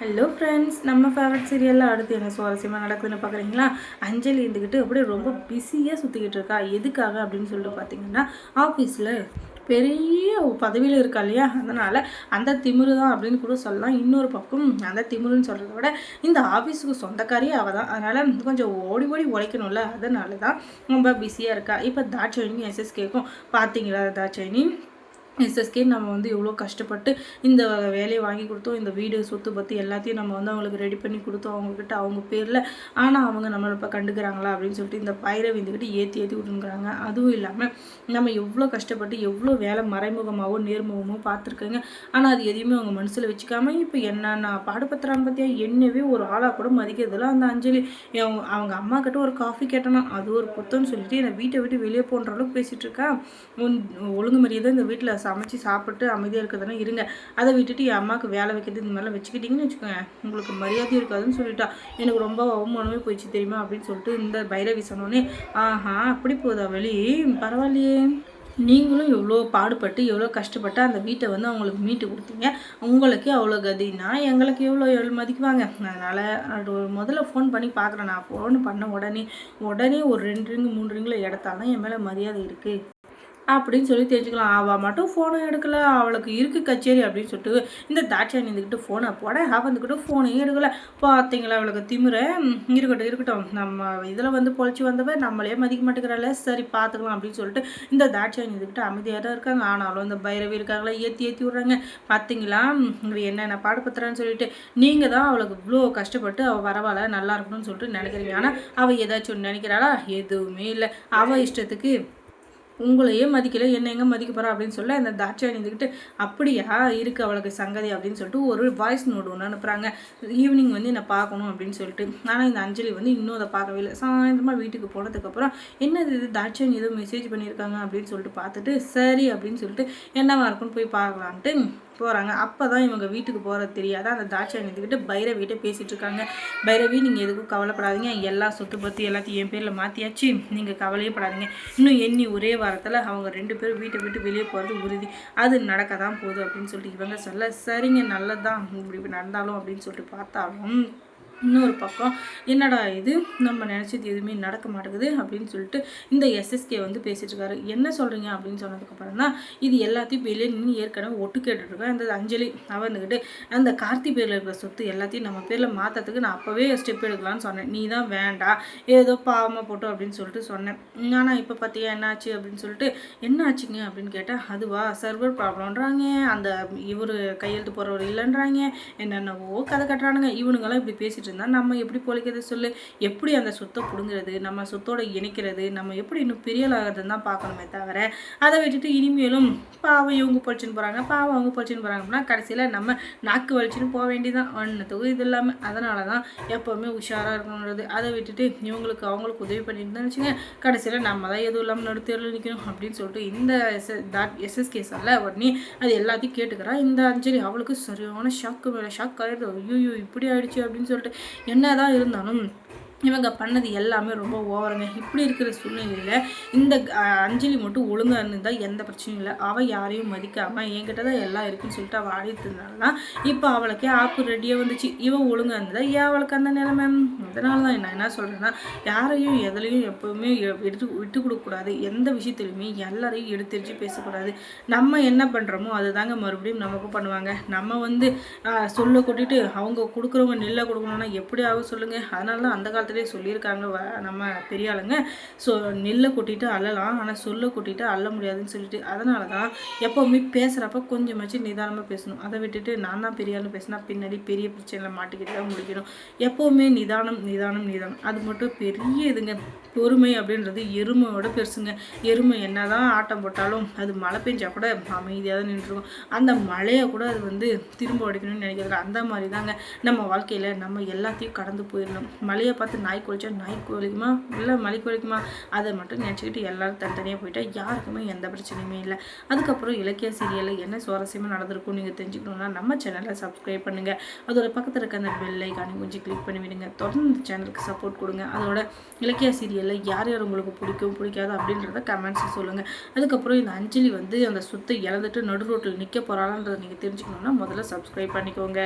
Hello friends நம்ம favourite சீரியலில் அடுத்து என்ன சுவாரஸ்யமாக நடக்குதுன்னு பார்க்குறீங்களா? அஞ்சலி இருந்துக்கிட்டு அப்படியே ரொம்ப பிஸியாக சுற்றிக்கிட்டு இருக்கா? எதுக்காக அப்படின்னு சொல்லிட்டு பார்த்தீங்கன்னா ஆஃபீஸில் பெரிய பதவியில் இருக்கா இல்லையா? அதனால் அந்த திமிரு தான் அப்படின்னு கூட சொல்லலாம். இன்னொரு பக்கம் அந்த திமிருன்னு சொல்கிறத விட இந்த ஆஃபீஸுக்கு சொந்தக்காரியே அவள் தான். அதனால் கொஞ்சம் ஓடி ஓடி உழைக்கணும்ல. அதனால தான் ரொம்ப பிஸியாக இருக்கா? இப்போ தாட்சாயினி எஸ்எஸ் கேட்கும் பார்த்தீங்களா? தாட்சாயினி எஸ்எஸ்கே நம்ம வந்து எவ்வளோ கஷ்டப்பட்டு இந்த வேலையை வாங்கி கொடுத்தோம் இந்த வீடு சொத்து பற்றி எல்லாத்தையும் நம்ம வந்து அவங்களுக்கு ரெடி பண்ணி கொடுத்தோம் அவங்கக்கிட்ட அவங்க பேரில். ஆனால் அவங்க நம்மளை இப்போ கண்டுக்கிறாங்களா அப்படின்னு சொல்லிட்டு இந்த பயிரை விந்துக்கிட்டு ஏற்றி ஏற்றி விட்டுங்கிறாங்க அதுவும் இல்லாமல் நம்ம எவ்வளோ கஷ்டப்பட்டு எவ்வளோ வேலை மறைமுகமாகவும் நேர்முகமோ பார்த்துருக்கேங்க. ஆனால் அது எதையுமே அவங்க மனசில் வச்சுக்காம இப்போ என்னென்ன பாடுபத்துறாங்க பார்த்தியா என்னவே ஒரு ஆளாக கூட மதிக்கிறதுல அந்த அஞ்சலி அவங்க அம்மா கிட்ட ஒரு காஃபி கேட்டணும் அது ஒரு புத்தம்னு சொல்லிட்டு என்னை வீட்டை விட்டு வெளியே போன்ற அளவுக்கு பேசிகிட்டு இருக்கா. ஒழுங்கு மரியாதை இந்த வீட்டில் சமைச்சு சாப்பிட்டு அமைதியாக இருக்கிறதுனா இருங்க. அதை விட்டுட்டு என் அம்மாவுக்கு வேலை வைக்கிறது இந்த மாதிரிலாம் வச்சுக்கிட்டிங்கன்னு வச்சுக்கோங்க உங்களுக்கு மரியாதை இருக்காதுன்னு சொல்லிட்டா. எனக்கு ரொம்ப அவமானமே போயிடுச்சு தெரியுமா அப்படின்னு சொல்லிட்டு இந்த பைரவி சொன்னோடனே ஆஹா அப்படி போதா வழி பரவாயில்லையே. நீங்களும் எவ்வளோ பாடுபட்டு எவ்வளோ கஷ்டப்பட்டு அந்த வீட்டை வந்து அவங்களுக்கு மீட்டு கொடுத்தீங்க. உங்களுக்கு அவ்வளோ கதினா எங்களுக்கு எவ்வளோ எவ்வளோ மதிக்குவாங்க. அதனால் முதல்ல ஃபோன் பண்ணி பார்க்குறேன். நான் ஃபோன் பண்ண உடனே உடனே ஒரு ரெண்டு ரிங்கு மூணு ரிங்கில் எடுத்தாலும் என் மேலே மரியாதை இருக்குது அப்படின்னு சொல்லி தெரிஞ்சுக்கலாம். அவள் மட்டும் ஃபோனை எடுக்கல. அவளுக்கு இருக்குது கச்சேரி அப்படின்னு சொல்லிட்டு இந்த தாட்சாணி இருந்துக்கிட்டு ஃபோனை போட அவள் வந்துக்கிட்டு ஃபோனையும் எடுக்கலை. பார்த்தீங்களா அவளுக்கு திமுற இருக்கட்டும் இருக்கட்டும். நம்ம இதில் வந்து பொழைச்சி வந்தவ நம்மளே மதிக்க மாட்டேங்கிறாள். சரி பார்த்துக்கலாம் அப்படின்னு சொல்லிட்டு இந்த தாட்சாணி இருந்துக்கிட்டு அமைதியாக தான் இருக்காங்க. ஆனாலும் இந்த பைரவி இருக்காங்களா ஏற்றி ஏற்றி விட்றாங்க. பார்த்தீங்களா என்னென்ன பாடுபத்துறான்னு சொல்லிட்டு நீங்கள் தான் அவளுக்கு இவ்வளோ கஷ்டப்பட்டு அவள் பரவாயில்ல நல்லா இருக்கணும்னு சொல்லிட்டு நினைக்கிறீங்க. ஆனால் அவள் ஏதாச்சும் நினைக்கிறாளா? எதுவுமே இல்லை. அவள் இஷ்டத்துக்கு உங்களையே மதிக்கல என்ன எங்கே மதிக்க போகிறா அப்படின்னு சொல்ல அந்த தாட்சாயணி இருந்துக்கிட்டு அப்படியா? இருக்குது அவளுக்கு சங்கதி அப்படின்னு சொல்லிட்டு ஒரு வாய்ஸ் நோட் ஒன்று அனுப்புகிறாங்க ஈவினிங் வந்து என்னை பார்க்கணும் அப்படின்னு சொல்லிட்டு. ஆனால் இந்த அஞ்சலி வந்து இன்னும் அதை பார்க்கவே இல்லை. சாயந்தரமாக வீட்டுக்கு போனதுக்கப்புறம் என்னது இது? தாட்சாயணி ஏதோ மெசேஜ் பண்ணியிருக்காங்க அப்படின்னு சொல்லிட்டு பார்த்துட்டு சரி அப்படின்னு சொல்லிட்டு என்னவா இருக்குன்னு போய் பார்க்கலான்ட்டு போகிறாங்க அப்போ தான் இவங்க வீட்டுக்கு போகிறது தெரியாத. அந்த தாட்சாயணி இருந்துக்கிட்டு பைரவிகிட்ட பேசிகிட்டு இருக்காங்க. பைரவி நீங்கள் எதுக்கும் கவலைப்படாதீங்க. எல்லா சொத்து பற்றி எல்லாத்தையும் என் பேரில் மாற்றியாச்சு நீங்கள் கவலையே படாதீங்க. இன்னும் எண்ணி ஒரே வாரத்தில் அவங்க ரெண்டு பேரும் வீட்டை விட்டு வெளியே போகிறது உறுதி. அது நடக்க தான் போகுது அப்படின்னு சொல்லிட்டு இவங்க சொல்ல சரிங்க நல்லதான் இப்படி நடந்தாலும் அப்படின்னு சொல்லிட்டு பார்த்தாலும் இன்னொரு பக்கம் என்னடா இது? நம்ம நினச்சது எதுவுமே நடக்க மாட்டேங்குது அப்படின்னு சொல்லிட்டு இந்த எஸ்எஸ்கே வந்து பேசிகிட்டு இருக்காரு. என்ன சொல்கிறீங்க அப்படின்னு சொன்னதுக்கப்புறம் தான் இது எல்லாத்தையும் வெளியே நின்று ஏற்கனவே ஒட்டு கேட்டுட்ருக்கேன் அந்த அஞ்சலி அவந்துக்கிட்டு அந்த கார்த்தி பேரில் இருக்கிற சொத்து எல்லாத்தையும் நம்ம பேரில் மாற்றத்துக்கு நான் அப்போவே ஸ்டெப் எடுக்கலான்னு சொன்னேன். நீ தான் வேண்டாம் ஏதோ பாவமாக போட்டோம் அப்படின்னு சொல்லிட்டு சொன்னேன். ஆனால் இப்போ பார்த்தியா என்னாச்சு அப்படின்னு சொல்லிட்டு என்ன ஆச்சுங்க? அப்படின்னு கேட்டால் அதுவா சர்வர் ப்ராப்ளம்ன்றாங்க அந்த இவர் கையெழுத்து போகிறவர் இல்லைன்றாங்க. என்னென்னவோ கதை கட்டுறானுங்க. இவனுங்கெல்லாம் இப்படி பேசிட்டு இருந்தால் நம்ம எப்படி பொழைக்கிறது சொல்லு? எப்படி அந்த சொத்தை பிடுங்குறது? நம்ம சொத்தோட இணைக்கிறது? நம்ம எப்படி இன்னும் பெரியலாகிறதுன்னு தான் பார்க்கணுமே தவிர அதை விட்டுட்டு இனிமேலும் பாவம் இவங்க பொழிச்சுன்னு போகிறாங்க பாவம் அவங்க பொழிச்சுன்னு போகிறாங்க அப்படின்னா கடைசியில் நம்ம நாக்கு வலிச்சுன்னு போக வேண்டியதான் ஒன்றுத்துக்கு இது இல்லாமல் அதனால தான் எப்போவுமே உஷாராக இருக்கணுன்றது அதை விட்டுட்டு இவங்களுக்கு அவங்களுக்கு உதவி பண்ணிட்டு தான் வச்சுங்க. கடைசியில் நம்ம தான் எதுவும் இல்லாமல் நடுத்தேரில் நிற்கணும் அப்படின்னு சொல்லிட்டு இந்த எஸ் தாட் எஸ்எஸ்கே சொல்ல உடனே அது எல்லாத்தையும் கேட்டுக்கிறா. இந்த அஞ்சலி அவளுக்கு சரியான ஷாக்கு மேலே ஷாக் ஆகிடுது ஐயோ இப்படி ஆயிடுச்சு அப்படின்னு சொல்லிட்டு என்னதான் இருந்தாலும் இவங்க பண்ணது எல்லாமே ரொம்ப ஓவருங்க. இப்படி இருக்கிற சூழ்நிலையில் இந்த அஞ்சலி மட்டும் ஒழுங்காக இருந்தால் எந்த பிரச்சனையும் இல்லை. அவள் யாரையும் மதிக்காமல் என்கிட்ட தான் எல்லாம் இருக்குன்னு சொல்லிட்டு அவள் ஆடிட்டு இப்போ அவளுக்கே ஆப்பு ரெடியாக வந்துச்சு. இவன் ஒழுங்காக இருந்தால் ஏன் அவளுக்கு அந்த நிலைமை அதனால தான் நான் என்ன சொல்கிறேன்னா யாரையும் எதுலையும் எப்போவுமே எடுத்து விட்டு கொடுக்கக்கூடாது எந்த விஷயத்துலையுமே எல்லாரையும் எடுத்துரிச்சு பேசக்கூடாது. நம்ம என்ன பண்ணுறோமோ அதுதாங்க மறுபடியும் நமக்கு பண்ணுவாங்க. நம்ம வந்து சொல்ல கொட்டிட்டு அவங்க கொடுக்குறவங்க நெல்லை கொடுக்கணும்னா எப்படி ஆகும் சொல்லுங்கள் அதனால தான் அந்த காலத்தில் காலத்துலேயே சொல்லியிருக்காங்க நம்ம பெரிய ஆளுங்க. ஸோ நெல்லை கொட்டிட்டு அழலாம் ஆனால் சொல்ல கொட்டிட்டு அள்ள முடியாதுன்னு சொல்லிட்டு அதனால தான் எப்போவுமே பேசுகிறப்ப கொஞ்சமாச்சு நிதானமாக பேசணும். அதை விட்டுட்டு நான் தான் பெரிய ஆளுன்னு பேசினா பின்னாடி பெரிய பிரச்சனையில் மாட்டிக்கிட்டு தான் முடிக்கணும். எப்போவுமே நிதானம் நிதானம் நிதானம். அது மட்டும் பெரிய இதுங்க. பொறுமை அப்படின்றது எருமையோட பெருசுங்க. எருமை என்ன தான் ஆட்டம் போட்டாலும் அது மழை பெஞ்சால் கூட அமைதியாக தான் நின்றுருக்கும். அந்த மழையை கூட அது வந்து திரும்ப அடிக்கணும்னு நினைக்கிறது அந்த மாதிரி தாங்க நம்ம வாழ்க்கையில் நம்ம எல்லாத்தையும் கடந்து போயிடணும். மழையை பார்த்து நாய் குளிச்சா நாய் குளிக்குமா? இல்லை மலை குளிக்குமா? அதை மட்டும் நினச்சிக்கிட்டு எல்லோரும் தனித்தனியாக போயிட்டால் யாருக்குமே எந்த பிரச்சனையுமே இல்லை. அதுக்கப்புறம் இலக்கிய சீரியலில் என்ன சுவாரஸ்யமாக நடந்திருக்கும் நீங்கள் தெரிஞ்சுக்கணுன்னா நம்ம சேனலை சப்ஸ்கிரைப் பண்ணுங்கள் அதோட பக்கத்தில் இருக்க அந்த பெல் ஐக்கானை கொஞ்சம் கிளிக் பண்ணி விடுங்க. தொடர்ந்து சேனலுக்கு சப்போர்ட் கொடுங்க. அதோட இலக்கிய சீரியலில் யார் யார் உங்களுக்கு பிடிக்கும் பிடிக்காது அப்படின்றத கமெண்ட்ஸ் சொல்லுங்கள் அதுக்கப்புறம் இந்த அஞ்சலி வந்து அந்த சுத்தை இழந்துட்டு நடு ரோட்டில் நிற்க போகிறாளான்றதை நீங்கள் தெரிஞ்சுக்கணுன்னா முதல்ல சப்ஸ்கிரைப் பண்ணிக்கோங்க.